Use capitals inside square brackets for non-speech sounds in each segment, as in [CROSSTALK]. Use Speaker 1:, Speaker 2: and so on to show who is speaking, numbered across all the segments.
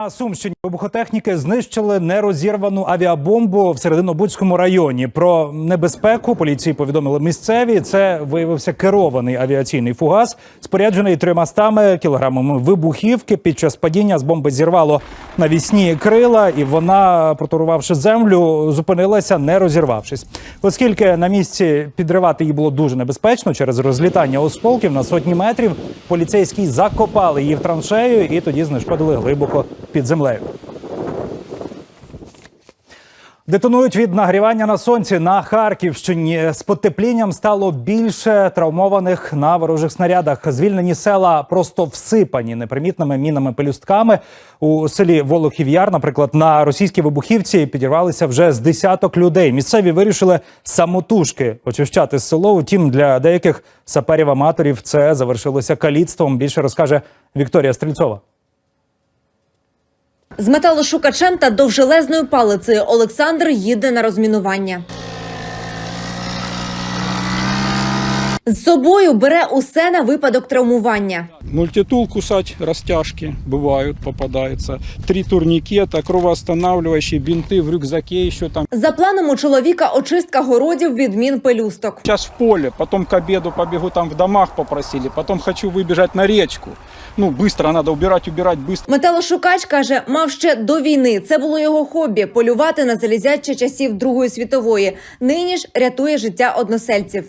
Speaker 1: На Сумщині вибухотехніки знищили нерозірвану авіабомбу в Серединобудському районі. Про небезпеку поліції повідомили місцеві. Це виявився керований авіаційний фугас, споряджений 300 кілограмами вибухівки. Під час падіння з бомби зірвало навісні крила, і вона, протурувавши землю, зупинилася, не розірвавшись. Оскільки на місці підривати її було дуже небезпечно через розлітання осколків на сотні метрів, поліцейські закопали її в траншею і тоді знешкодили глибоко під землею. Детонують від нагрівання на сонці на Харківщині. З потеплінням стало більше травмованих на ворожих снарядах. Звільнені села просто всипані непримітними мінами пелюстками. У селі Волохів Яр, наприклад, на російській вибухівці підірвалися вже з десяток людей. Місцеві вирішили самотужки очищати село. Утім, для деяких саперів-аматорів це завершилося каліцтвом. Більше розкаже Вікторія Стрільцова.
Speaker 2: З металошукачем та довжелезною палицею Олександр їде на розмінування. З собою бере усе на випадок травмування.
Speaker 3: Мультитул кусать, растяжки бывают, попадаются. Три турникета, кровоостанавливающие, бинты в рюкзаке еще там.
Speaker 2: За планом у чоловіка очистка городів від мін пелюсток.
Speaker 3: Сейчас в поле, потом к обеду побегу там в домах попросили, потом хочу выбежать на речку. Ну, быстро надо убирать, убирать, быстро.
Speaker 2: Металошукач каже, мав ще до війни. Це було його хобі полювати на залізячі часів Другої світової. Нині ж рятує життя односельців.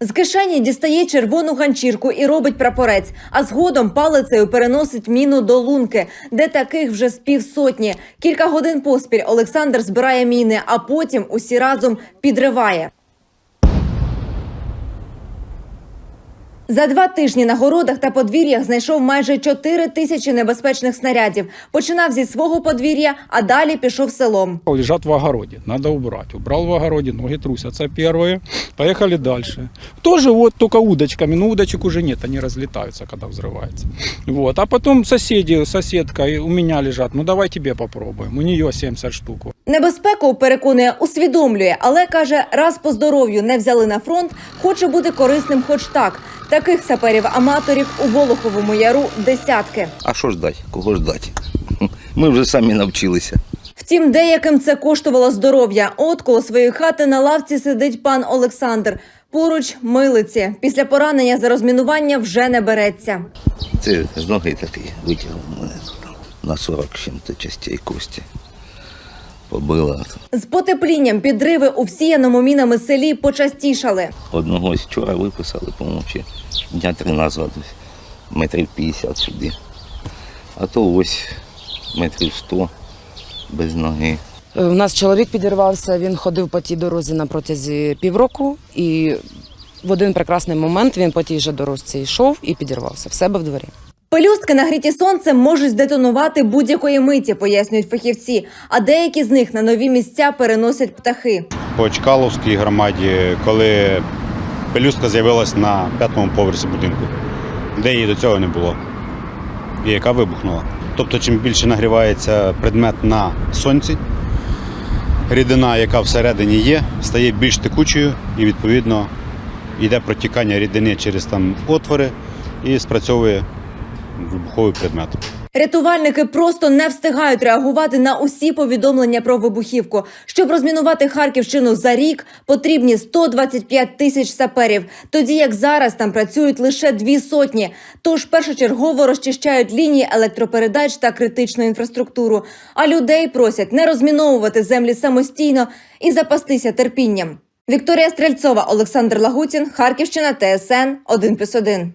Speaker 2: З кишені дістає червону ганчірку і робить прапорець, а згодом палицею переносить міну до лунки, де таких вже з півсотні. Кілька годин поспіль Олександр збирає міни, а потім усі разом підриває. За два тижні на городах та подвір'ях знайшов майже 4 тисячі небезпечних снарядів. Починав зі свого подвір'я, а далі пішов селом.
Speaker 3: Лежат в огороде, надо убрать. Убрал в огороде, ноги трусятся первые. Поехали дальше. Тоже вот только удочками, но удочек уже нет, они разлетаются, когда взрывается. Вот. А потом соседи, соседка и у меня лежат, ну давай тебе попробуем. У нее 70 штук.
Speaker 2: Небезпеку переконує, усвідомлює, але каже, раз по здоров'ю не взяли на фронт, хоче бути корисним, хоч так. Таких саперів-аматорів у Волоховому яру десятки.
Speaker 4: А що ждать? Кого ждать? [LAUGHS] Ми вже самі навчилися.
Speaker 2: Втім, деяким це коштувало здоров'я. От коло своєї хати на лавці сидить пан Олександр. Поруч милиці. Після поранення за розмінування вже не береться.
Speaker 4: Це з ноги такий витягнув мене на 40 з чим-то частей кості. Побила.
Speaker 2: З потеплінням підриви у всіяному мінами селі почастішали.
Speaker 4: Одного ось вчора виписали, по-моєму, чи дня три назад, метрів 50 сюди. А то ось метрів 100 без ноги.
Speaker 5: Е, У нас чоловік підірвався, він ходив по тій дорозі на протязі півроку, і в один прекрасний момент він по тій же дорожці йшов і підірвався в себе в дворі.
Speaker 2: Пелюстки нагріті сонцем можуть здетонувати будь-якої миті, пояснюють фахівці. А деякі з них на нові місця переносять птахи.
Speaker 6: по Чкаловській громаді, коли пелюстка з'явилась на п'ятому поверсі будинку, де її до цього не було, і яка вибухнула. Тобто, чим більше нагрівається предмет на сонці, рідина, яка всередині є, стає більш текучою і відповідно йде протікання рідини через там отвори і спрацьовує вибуховий предмет.
Speaker 2: Рятувальники просто не встигають реагувати на усі повідомлення про вибухівку. Щоб розмінувати Харківщину за рік, потрібні 125 тисяч саперів. Тоді як зараз там працюють лише дві сотні. Тож першочергово розчищають лінії електропередач та критичну інфраструктуру. А людей просять не розміновувати землі самостійно і запастися терпінням. Вікторія Стрельцова, Олександр Лагутін, Харківщина, ТСН 1+,1.